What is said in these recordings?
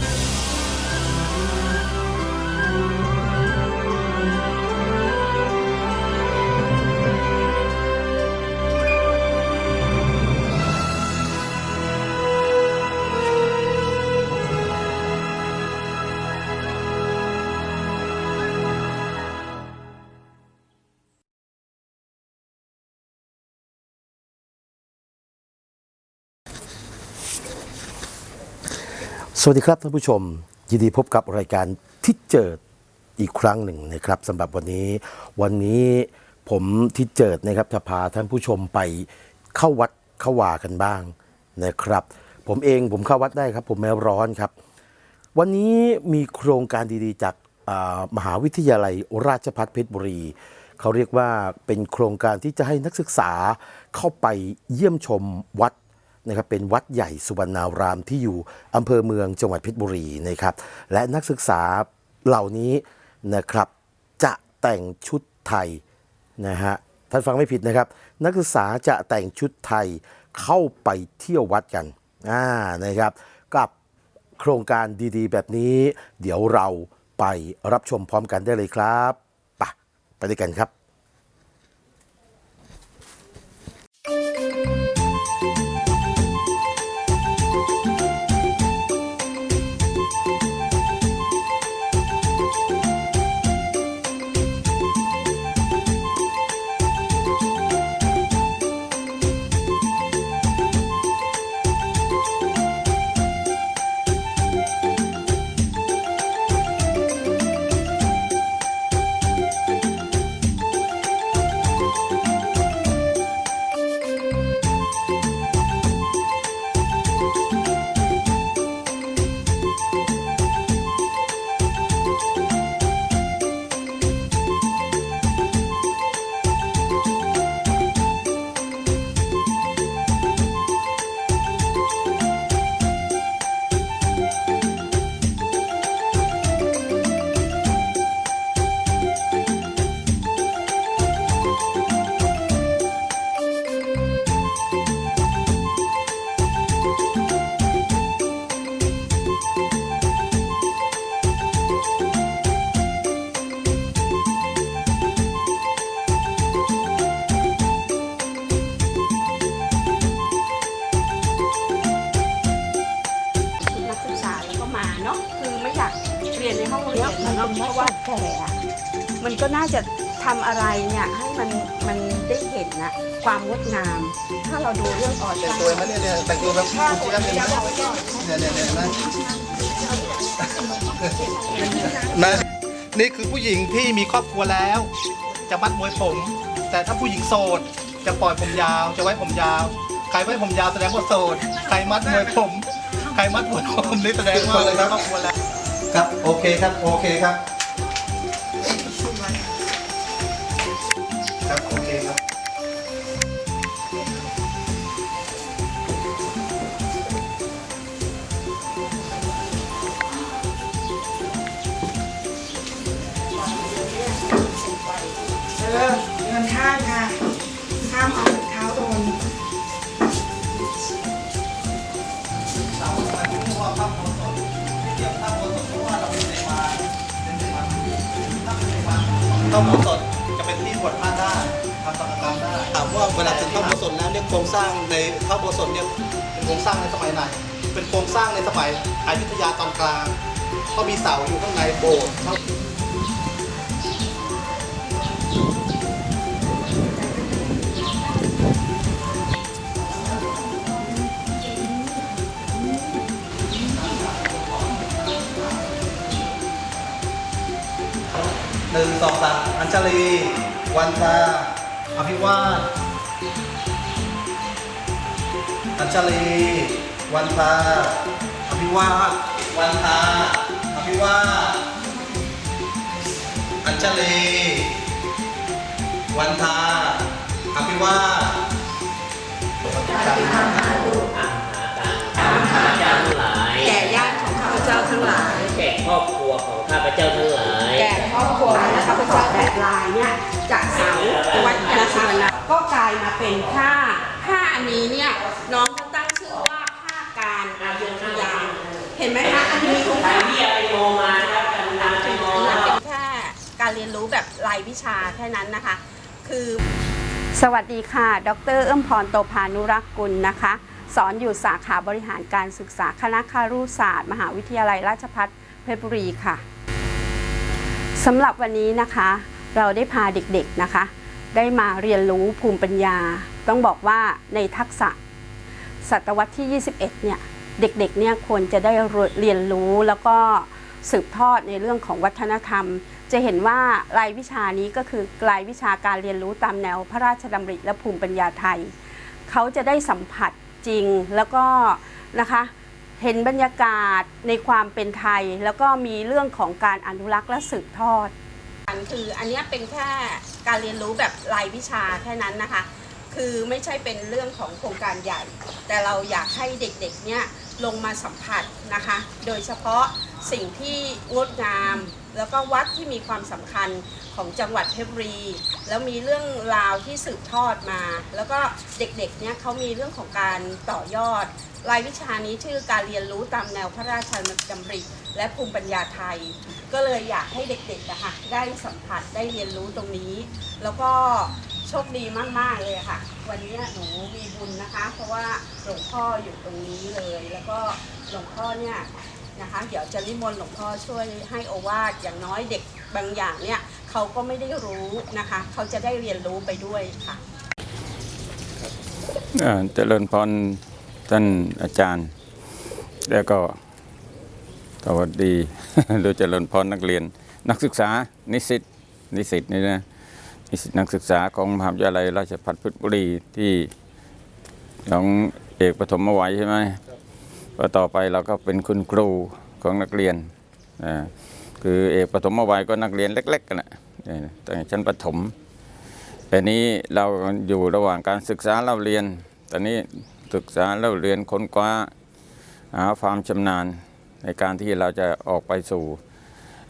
you สวัสดีครับท่านผู้ชม ยินดีพบกับรายการที่เจิดอีกครั้งหนึ่งนะครับสำหรับวันนี้ วันนี้ผมที่เจิดนะครับจะพาท่านผู้ชมไปเข้าวัดเข้าวากันบ้างนะครับ ผมเองผมเข้าวัดได้ครับ ผมแมวร้อนครับ วันนี้มีโครงการดีๆ จากมหาวิทยาลัยราชภัฏเพชรบุรีเขาเรียกว่าเป็นโครงการที่จะให้นักศึกษาเข้าไปเยี่ยมชมวัด นะครับเป็นวัดใหญ่สุวรรณารามที่อยู่อำเภอเมืองจังหวัดเพชรบุรีนะครับ และนักศึกษาเหล่านี้นะครับจะแต่งชุดไทยนะฮะท่านฟังไม่ผิดนะครับ นักศึกษาจะแต่งชุดไทยเข้าไปเที่ยววัดกันอ่านะครับ กับโครงการดีๆ แบบนี้ เดี๋ยวเราไปรับชมพร้อมกันได้เลยครับไปะไปด้วยกันครับ ว่าแก่อะมันก็น่าจะทำอะไรเนี่ยให้มันมันได้เห็นนะความงดงาม ถ้าเราดูเรื่องออดแต่งตัวมเนี่ยเนี่ยแต่งตัวแบบคุณเจี๊ยเนี่ยเนี่ยเนี่ยเนี่ยนะนะนี่คือผู้หญิงที่มีครอบครัวแล้ว จะมัดมวยผม แต่ถ้าผู้หญิงโสด จะปล่อยผมยาว จะไว้ผมยาว ใครไว้ผมยาวแสดงว่าโสด ใครมัดมวยผม ใครมัดมวยผมนี่แสดงว่ามีครอบครัวแล้ว ครับ โอเคครับ โอเคครับ ข้าวหมูสดจะเป็นที่บดผ้าได้ทำสังกกรรมได้ถามว่าเวลาถึงข้าวหมูสดแล้วเนี่ยโครงสร้างในข้าวหมูสดเนี่ยเป็นโครงสร้างในสมัยไหน เป็นโครงสร้างในสมัยอยุธยาตอนกลางเขามีเสาอยู่ข้างในโบสถ์ามอัญชลีวันทาอภิวาสอัญชลี วันทาอภิวาสวันทาอภิวาสอัญชลี วันทาอภิวาสายมาเป็นผ้า ผ้าอันนี้เนี่ยน้องเขาตั้งชื่อว่าผ้าการอายุทยา เห็นไหมคะอันมีรู้ครค่ะที่อะไรโมมาครับกรุณาไปโมอันเป็นแค่การเรียนรู้แบบรายวิชาแค่นั้นนะคะ คือ สวัสดีค่ะ ดรเอื้อมพรโตพานุรักษ์กุลนะคะ สอนอยู่สาขาบริหารการศึกษาคณะคารุศาสตร์ มหาวิทยาลัยราชภัฏเพชรบุรีค่ะสำหรับวันนี้นะคะ เราได้พาเด็กๆนะคะ ได้มาเรียนรู้ภูมิปัญญา ต้องบอกว่าในทักษะศตวรรษที่ 21 เนี่ย เด็กๆ เนี่ยควรจะได้เรียนรู้แล้วก็สืบทอดในเรื่องของวัฒนธรรม จะเห็นว่ารายวิชานี้ก็คือรายวิชาการเรียนรู้ตามแนวพระราชดำริและภูมิปัญญาไทย เขาจะได้สัมผัสจริงแล้วก็นะคะเห็นบรรยากาศในความเป็นไทย แล้วก็มีเรื่องของการอนุรักษ์และสืบทอด คืออันนี้เป็นแค่การเรียนรู้แบบรายวิชาแค่นั้นนะคะ คือไม่ใช่เป็นเรื่องของโครงการใหญ่ แต่เราอยากให้เด็กๆเนี่ยลงมาสัมผัสนะคะ โดยเฉพาะสิ่งที่งดงาม แล้วก็วัดที่มีความสำคัญ ของจังหวัดเพชรบุรี แล้วมีเรื่องราวที่สืบทอดมา แล้วก็เด็กๆเนี่ยเขามีเรื่องของการต่อยอด รายวิชานี้ชื่อการเรียนรู้ตามแนวพระราชดำริและภูมิปัญญาไทย ก็เลยอยากให้เด็กๆนะคะได้สัมผัสได้เรียนรู้ตรงนี้ แล้วก็โชคดีมากๆเลยค่ะ วันนี้หนูมีบุญนะคะ เพราะว่าหลวงพ่ออยู่ตรงนี้เลย แล้วก็หลวงพ่อเนี่ยนะคะ เดี๋ยวจะนิมนต์หลวงพ่อช่วยให้โอวาทอย่างน้อยเด็กบางอย่างเนี่ย เขาก็ไม่ได้รู้นะคะ เขาจะได้เรียนรู้ไปด้วยค่ะเจริญพรท่านอาจารย์ แล้วก็สวัสดีโดยเจริญพรนักเรียน นักศึกษานิสิตนิสิตนี่นะนิสิตนักศึกษาของมหาวิทยาลัยราชภัฏเพชรบุรีที่ของเอกปฐมวัยใช่ไหมก็ต่อไปเราก็เป็นคุณครูของนักเรียนอ่า คือเอกปฐมวัยก็นักเรียนเล็กๆกันนะเนี่ยตั้งแต่ชั้นประถมแต่นี้เราอยู่ระหว่างการศึกษาเราเรียน ตอนนี้ศึกษาเราเรียนค้นคว้าหาความชำนาญในการที่เราจะออกไปสู่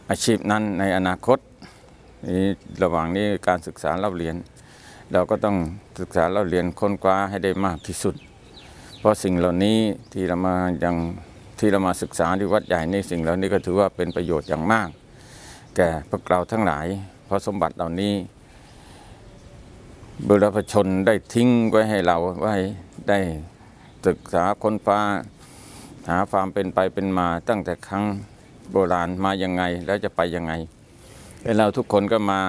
อาชีพนั้นในอนาคตนี่ระหว่างนี้การศึกษาเราเรียน เราก็ต้องศึกษาเราเรียนค้นคว้าให้ได้มากที่สุด เพราะสิ่งเหล่านี้ที่เรามายัง ที่เรามาศึกษาที่วัดใหญ่ในสิ่งเหล่านี้ก็ถือว่าเป็นประโยชน์อย่างมาก แก่พวกเราทั้งหลาย เพราะสมบัติเหล่านี้บุรพชนได้ทิ้งไว้ให้เราไว้ได้ศึกษาค้นฟ้า หาความเป็นไปเป็นมาตั้งแต่ครั้งโบราณมายังไงแล้วจะไปยังไงแล้วเราทุกคนก็มา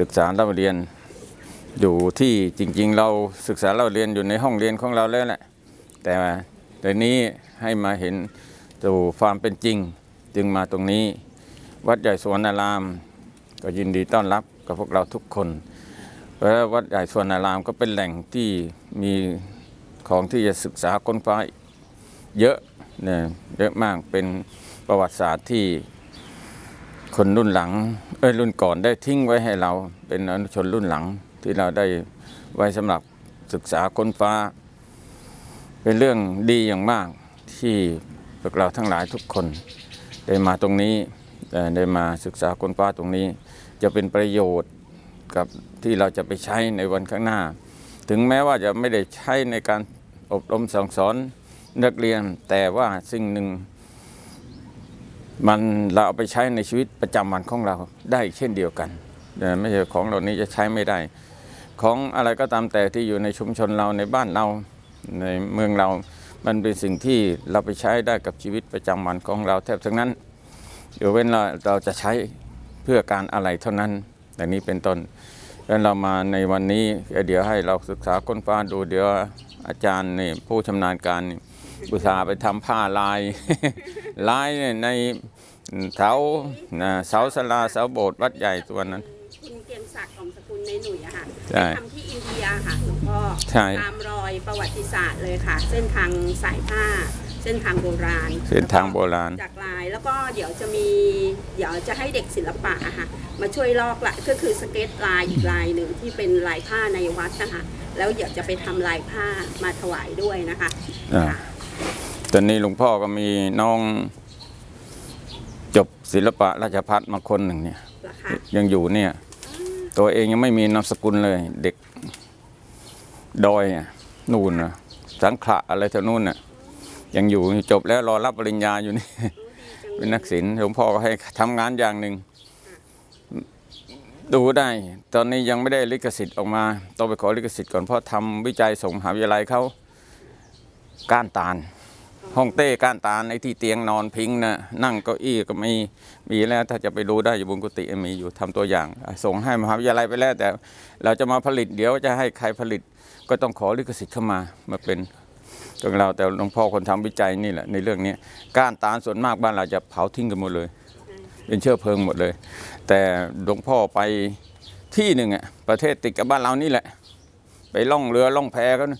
ศึกษาเราเรียนอยู่ที่จริง ๆ เราศึกษาเราเรียนอยู่ในห้องเรียนของเราแล้วแหละแต่ เดี๋ยวนี้ให้มาเห็นสู่ความเป็นจริงจึงมาตรงนี้ วัดใหญ่สวนอาราม ก็ยินดีต้อนรับกับพวกเราทุกคนเพราะวัดใหญ่สวนอารามก็เป็นแหล่งที่มีของที่จะศึกษาค้นคว้าเยอะเนี่ยเยอะมากเป็นประวัติศาสตร์ที่คนรุ่นหลังเอ้ยรุ่นก่อนได้ทิ้งไว้ให้เราเป็นอนุชนรุ่นหลังที่เราได้ไว้สำหรับศึกษาค้นฟ้า เป็นเรื่องดีอย่างมากที่พวกเราทั้งหลายทุกคน ได้มาตรงนี้ได้มาศึกษาค้นคว้าตรงนี้ จะเป็นประโยชน์กับที่เราจะไปใช้ในวันข้างหน้า ถึงแม้ว่าจะไม่ได้ใช้ในการอบรมสั่งสอนนักเรียน แต่ว่าสิ่งหนึ่ง มันเราเอาไปใช้ในชีวิตประจำวันของเราได้เช่นเดียวกันแต่ไม่ใช่ของเหล่านี้จะใช้ไม่ได้ ของอะไรก็ตามแต่ที่อยู่ในชุมชนเราในบ้านเรา ในเมืองเรา มันเป็นสิ่งที่เราไปใช้ได้กับชีวิตประจำวันของเราแทบทั้งนั้นเดี๋ยวเว้นเราเราจะใช้เพื่อการอะไรเท่านั้นอย่างนี้เป็นต้นแล้วเรามาในวันนี้เดี๋ยวให้เราศึกษาค้นฟ้าดูเดี๋ยวอาจารย์นี่ผู้ชำนาญการอุตสาห์ไปทำผ้าลาย ลายในเสาเสาสลาเสาโบสถ์วัดใหญ่ตัวนั้นคุณเกียงศักดิ์ของสกุล ในหนุ่ยอะค่ะใช่ไปทำที่อินเดียค่ะหลวงพ่อใช่ ตามรอยประวัติศาสตร์เลยค่ะ เส้นทางสายผ้า เส้นทางโบราณเส้นทางโบราณ จากลายแล้วก็เดี๋ยวจะมี เดี๋ยวจะให้เด็กศิลปะอะค่ะ มาช่วยลอกละก็คือสเก็ตลายอีกลายหนึ่งที่เป็นลายผ้าในวัดนะคะแล้วเดี๋ยวจะไปทำลายผ้ามาถวายด้วยนะคะอ่า ค่ะ ตอนนี้หลวงพ่อก็มีน้องจบศิลปะราชพัฒมาคนหนึ่งเนี่ย ราคายังอยู่เนี่ย ตัวเองยังไม่มีนามสกุลเลย เด็กดอยนู่นนะสังขละอะไรแถวนู่นน่ะยังอยู่จบแล้วรอรับปริญญาอยู่นี่ เป็นนักศิลป์หลวงพ่อก็ให้ทำงานอย่างหนึ่งดูได้ ตอนนี้ยังไม่ได้ลิขสิทธิ์ออกมาต้องไปขอลิขสิทธิ์ก่อนเพราะทำวิจัยส่งมหาวิทยาลัยเขาก้านตาล ห้องเต้ก้านตาลในที่เตียงนอนพิงนะนั่งเก้าอี้ก็มีมีแล้วถ้าจะไปดูได้อยู่บนกุฏิมีอยู่ทำตัวอย่าง ส่งให้มหาวิทยาลัยไปแล้วแต่ เราจะมาผลิตเดี๋ยวจะให้ใครผลิตก็ต้องขอลิขสิทธิ์เข้ามามาเป็นของเราแต่หลวงพ่อคนทำวิจัยนี่แหละในเรื่องนี้ก้านตาลส่วนมากบ้านเราจะเผาทิ้งกันหมดเลย เป็นเชื้อเพลิงหมดเลย แต่หลวงพ่อไปที่หนึ่งอะประเทศติดกับบ้านเรานี่แหละ ไปล่องเรือล่องแพกัน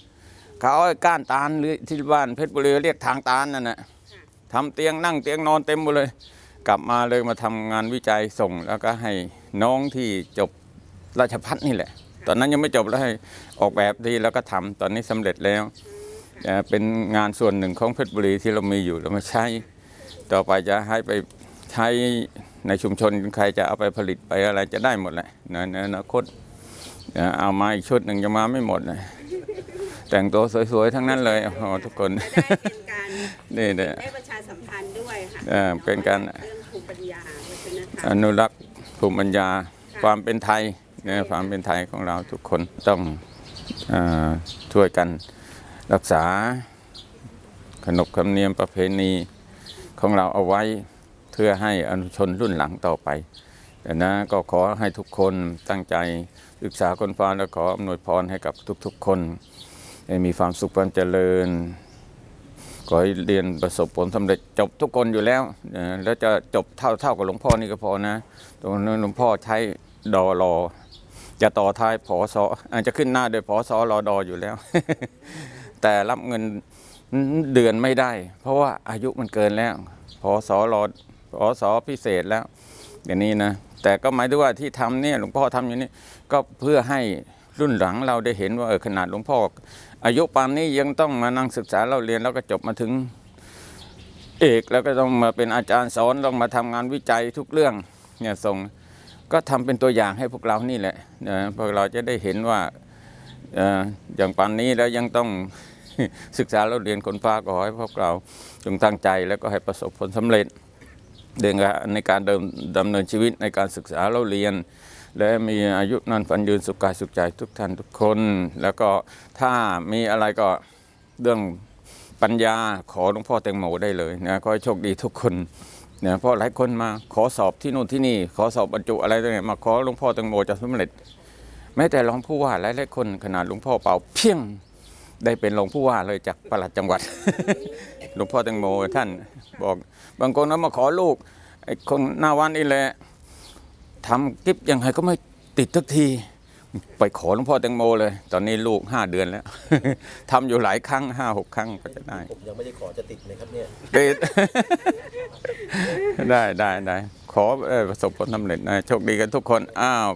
เขาเอาก้านตาลหรือที่บ้านเพชรบุรีเรียกทางตาลนั่นน่ะทำเตียงนั่งเตียงนอนเต็มหมดเลย กลับมาเลยมาทำงานวิจัยส่ง แล้วก็ให้น้องที่จบราชพัฒนี่แหละ ตอนนั้นยังไม่จบแล้วให้ออกแบบดีแล้วก็ทำตอนนี้สำเร็จแล้วเอ่อเป็นงานส่วนหนึ่งของเพชรบุรีที่เรามีอยู่เรามาใช้ ต่อไปจะให้ไปใช้ในชุมชนใครจะเอาไปผลิตไปอะไรจะได้หมดแหละในในอนาคตเอ่อเอามาอีกชุดหนึ่งจะมาไม่หมดเลย แต่งตัวสวยๆ ทั้งนั้นเลยโอ้โหทุกคน จะได้เป็นการนี่เนี่ย ได้ประชาสัมพันธ์ด้วยค่ะเอ่อเป็นการ เรื่องภูมิปัญญาวัฒนธรอรมนุรักษ์ภูมิปัญญาความเป็นไทยเนี่ยความเป็นไทยของเราทุกคนต้องเออช่วยกันรักษา ขนบธรรมเนียมประเพณีของเราเอาไว้เพื่อให้อนุชนรุ่นหลังต่อไป แต่นะก็ขอให้ทุกคนตั้งใจศึกษาคนฟ้าและขออำนวยพรให้กับทุกๆคน ให้มีความสุขความเจริญ ขอให้เรียนประสบผลสำเร็จจบทุกคนอยู่แล้วเอ่อแล้วจะจบเท่าเท่ากับหลวงพ่อนี่ก็พอนะตรงนั้นหลวงพ่อใช้ดอรอจะต่อท้ายผอสออาจจะขึ้นหน้าโดยผอสอรอดออยู่แล้ว แต่รับเงินเดือนไม่ได้ เพราะว่าอายุมันเกินแล้วผอสอรอผอสอพิเศษแล้วอย่างนี้นะ แต่ก็หมายถึงว่าที่ทำเนี่ยหลวงพ่อทำอยู่นี้ก็เพื่อให้รุ่นหลังเราได้เห็นว่าเออขนาดหลวงพ่อ อายุปานนี้ยังต้องมานั่งศึกษาเราเรียนแล้วก็จบมาถึงเอกแล้วก็ต้องมาเป็นอาจารย์สอนต้องมาทำงานวิจัยทุกเรื่องเนี่ยส่งก็ทำเป็นตัวอย่างให้พวกเรานี่แหละนะพวกเราจะได้เห็นว่าอย่างปานนี้แล้วยังต้องศึกษาเราเรียนคนฟ้าก็ขอให้พวกเราจงตั้งใจแล้วก็ให้ประสบผลสำเร็จเรื่องในการเดิมดำเนินชีวิตในการศึกษาเราเรียน และมีอายุนันฝันยืนสุขกายสุขใจทุกท่านทุกคน แล้วก็ถ้ามีอะไรก็เรื่องปัญญาขอหลวงพ่อแตงโมได้เลยนะขอให้โชคดีทุกคนนะเพราะหลายคนมาขอสอบที่นู่นที่นี่ ขอสอบบรรจุอะไรต่างๆมาขอหลวงพ่อแตงโมจะสำเร็จแม้แต่รองผู้ว่าหลายๆคนขนาดหลวงพ่อเป่าเพียงได้เป็นรองผู้ว่าเลยจากประหลัดจังหวัด หลวงพ่อแตงโมท่านบอกบางคนก็มาขอลูกไอ้คนหน้าวันนี่แหละ ทำกิฟยังไงก็ไม่ติดทุกที ไปขอหลวงพ่อแตงโมเลย ตอนนี้ลูกห้าเดือนแล้ว ทำอยู่หลายครั้งห้าหกครั้งก็จะได้ ผมยังไม่ได้ขอจะติดไหมครับเนี่ย ติด ได้ได้ได้ขอเอ่อประสบผลสำเร็จนะโชคดีกันทุกคน อ้าว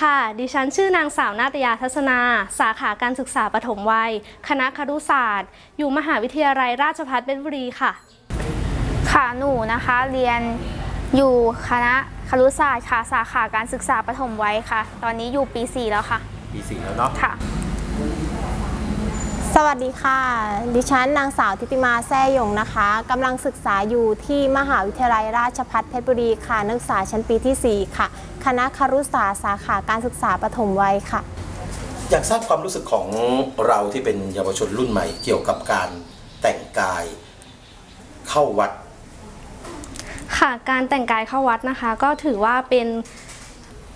ค่ะ ดิฉันชื่อนางสาวนาตยาทัศนา สาขาการศึกษาปฐมวัย คณะครุศาสตร์ อยู่มหาวิทยาลัยราชภัฏเพชรบุรีค่ะ ค่ะ หนูนะคะเรียนอยู่คณะครุศาสตร์ค่ะ สาขาการศึกษาปฐมวัยค่ะ ตอนนี้อยู่ปี 4 แล้วค่ะ ปีสี่แล้วเนาะ ค่ะ สวัสดีค่ะ ดิฉันนางสาวทิติมาแซ่หยงนะคะกำลังศึกษาอยู่ที่มหาวิทยาลัยราชภัฏเพชรบุรีค่ะ นักศึกษาชั้นปีที่ 4 ค่ะ คณะครุศาสตร์สาขาการศึกษาปฐมวัยค่ะ อยากทราบความรู้สึกของเราที่เป็นเยาวชนรุ่นใหม่ เกี่ยวกับการแต่งกายเข้าวัด ค่ะการแต่งกายเข้าวัดนะคะ ก็ถือว่าเป็น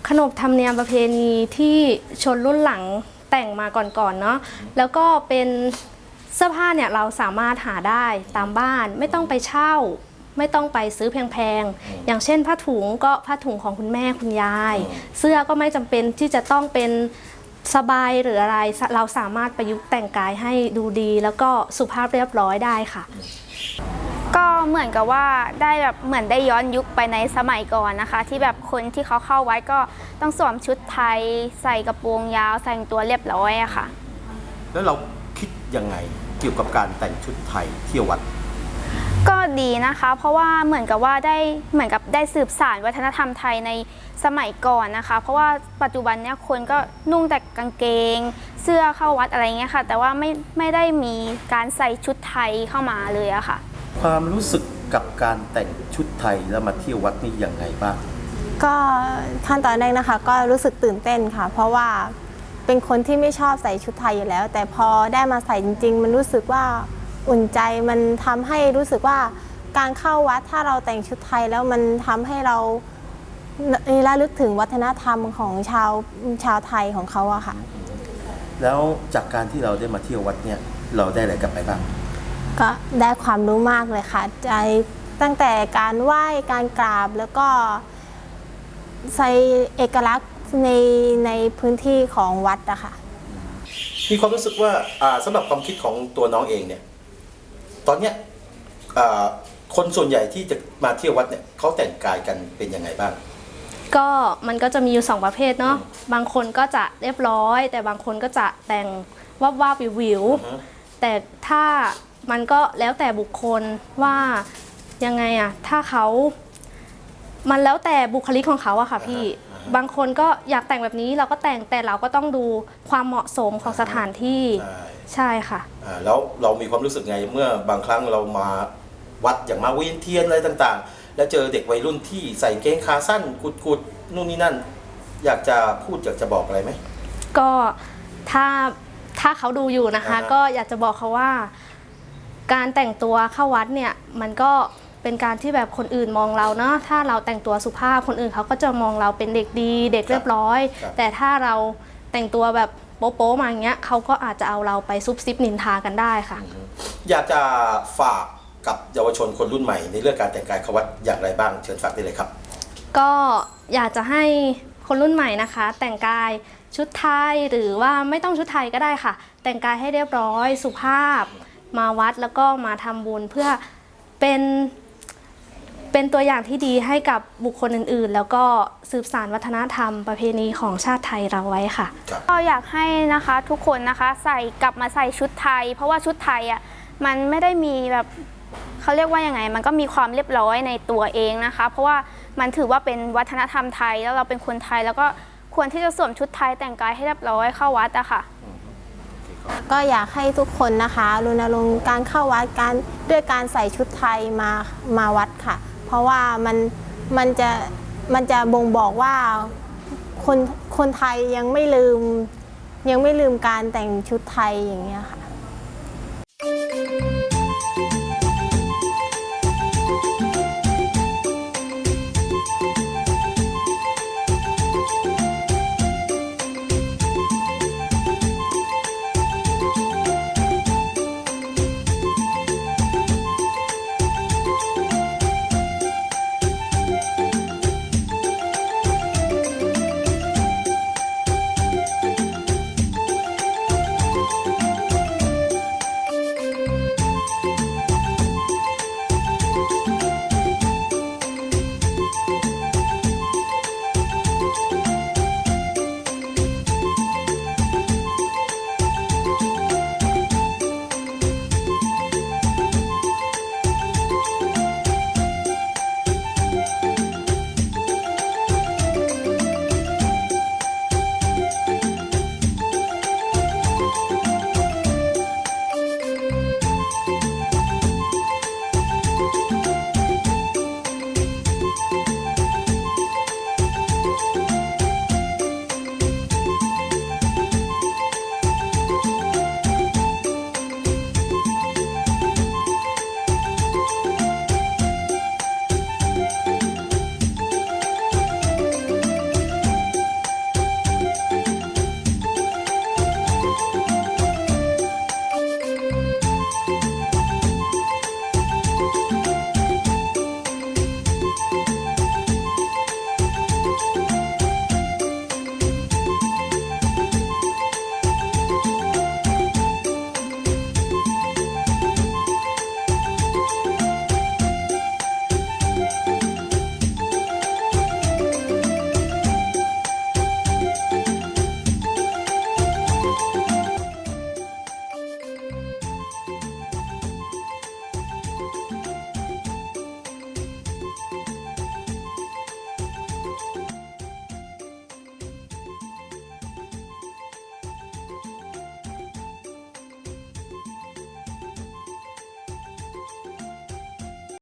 ขนบธรรมเนียมประเพณีที่ชนรุ่นหลัง แต่งมาก่อนๆเนาะแล้วก็เป็นเสื้อผ้าเนี่ยเราสามารถหาได้ตามบ้านไม่ต้องไปเช่า ไม่ต้องไปซื้อแพงๆ อย่างเช่นผ้าถุงก็ผ้าถุงของคุณแม่คุณยาย เสื้อก็ไม่จำเป็นที่จะต้องเป็นสบายหรืออะไรเราสามารถประยุกต์แต่งกายให้ดูดี แล้วก็สุภาพเรียบร้อยได้ค่ะ ก็เหมือนกับว่าได้แบบเหมือนได้ย้อนยุคไปในสมัยก่อนนะคะ ที่แบบคนที่เขาเข้าวัดก็ต้องสวมชุดไทย ใส่กระโปรงยาวแต่งตัวเรียบร้อยอะค่ะ แล้วเราคิดยังไงเกี่ยวกับการแต่งชุดไทยเที่ยววัด ก็ดีนะคะ เพราะว่าเหมือนกับว่าได้เหมือนกับได้สืบสานวัฒนธรรมไทยในสมัยก่อนนะคะ เพราะว่าปัจจุบันเนี่ยคนก็นุ่งแต่กางเกง เสื้อเข้าวัดอะไรเงี้ยค่ะ แต่ว่าไม่ไม่ได้มีการใส่ชุดไทยเข้ามาเลยอะค่ะ ความรู้สึกกับการแต่งชุดไทยแล้วมาเที่ยววัดนี่ยังไงบ้าง ก็ขั้นตอนแรกนะคะ ก็รู้สึกตื่นเต้นค่ะ เพราะว่าเป็นคนที่ไม่ชอบใส่ชุดไทยอยู่แล้ว แต่พอได้มาใส่จริง ๆ มันรู้สึกว่าอุ่นใจมันทำให้รู้สึกว่าการเข้าวัดถ้าเราแต่งชุดไทยแล้วมันทำให้เราระลึกถึงวัฒนธรรมของชาวชาวไทยของเขาอะค่ะ แล้วจากการที่เราได้มาเที่ยววัดเนี่ยเราได้อะไรกลับไปบ้าง ก็ได้ความรู้มากเลยค่ะใจตั้งแต่การไหว้การกราบแล้วก็ใส่เอกลักษณ์ในในพื้นที่ของวัดอะค่ะ มีความรู้สึกว่าอ่าสำหรับความคิดของตัวน้องเองเนี่ย ตอนเนี้ยอ่าคนส่วนใหญ่ที่จะมาเที่ยววัดเนี่ยเขาแต่งกายกันเป็นยังไงบ้าง ก็มันก็จะมีอยู่สองประเภทเนาะบางคนก็จะเรียบร้อย แต่บางคนก็จะแต่งวับวาบวิววิวๆอือฮึแต่ถ้า มันก็แล้วแต่บุคคลว่ายังไงอะถ้าเขามันแล้วแต่บุคลิกของเขาอะค่ะพี่ บางคนก็อยากแต่งแบบนี้เราก็แต่งแต่เราก็ต้องดูความเหมาะสมของสถานที่ ใช่ ใช่ค่ะ อ่าแล้วเรามีความรู้สึกไงเมื่อบางครั้งเรามาวัดอย่างมาเวียนเทียนอะไรต่างๆ แล้วเจอเด็กวัยรุ่นที่ใส่เกงขาสั้นกุดๆนู่นนี่นั่น อยากจะพูดอยากจะบอกอะไรไหม ก็ถ้าถ้าเขาดูอยู่นะคะ อ่าฮะ ก็อยากจะบอกเขาว่า การแต่งตัวเข้าวัดเนี่ยมันก็เป็นการที่แบบคนอื่นมองเราเนาะถ้าเราแต่งตัวสุภาพคนอื่นเขาก็จะมองเราเป็นเด็กดี เด็กเรียบร้อย ครับแต่ถ้าเราแต่งตัวแบบโป๊ะๆมาอย่างเงี้ยเขาก็อาจจะเอาเราไปซุบซิบนินทากันได้ค่ะ อยากจะฝากกับเยาวชนคนรุ่นใหม่ ในเรื่องการแต่งกายเข้าวัดอย่างไรบ้างเชิญฝากได้เลยครับ ก็อยากจะให้คนรุ่นใหม่นะคะ แต่งกายชุดไทยหรือว่าไม่ต้องชุดไทยก็ได้ค่ะ แต่งกายให้เรียบร้อยสุภาพ มาวัดแล้วก็มาทำบุญเพื่อเป็นเป็นตัวอย่างที่ดีให้กับบุคคลอื่นๆ แล้วก็สืบสานวัฒนธรรมประเพณีของชาติไทยเราไว้ค่ะ ก็อยากให้นะคะทุกคนนะคะใส่กลับมาใส่ชุดไทย เพราะว่าชุดไทยอะมันไม่ได้มีแบบเขาเรียกว่ายังไง มันก็มีความเรียบร้อยในตัวเองนะคะ เพราะว่ามันถือว่าเป็นวัฒนธรรมไทยแล้วเราเป็นคนไทย แล้วก็ควรที่จะสวมชุดไทยแต่งกายให้เรียบร้อยเข้าวัดอะค่ะ ก็อยากให้ทุกคนนะคะรณรงค์การเข้าวัดการด้วยการใส่ชุดไทยมามาวัดค่ะ เพราะว่ามันมันจะมันจะบ่งบอกว่าคนคนไทยยังไม่ลืม ยังไม่ลืมการแต่งชุดไทยอย่างเงี้ยค่ะ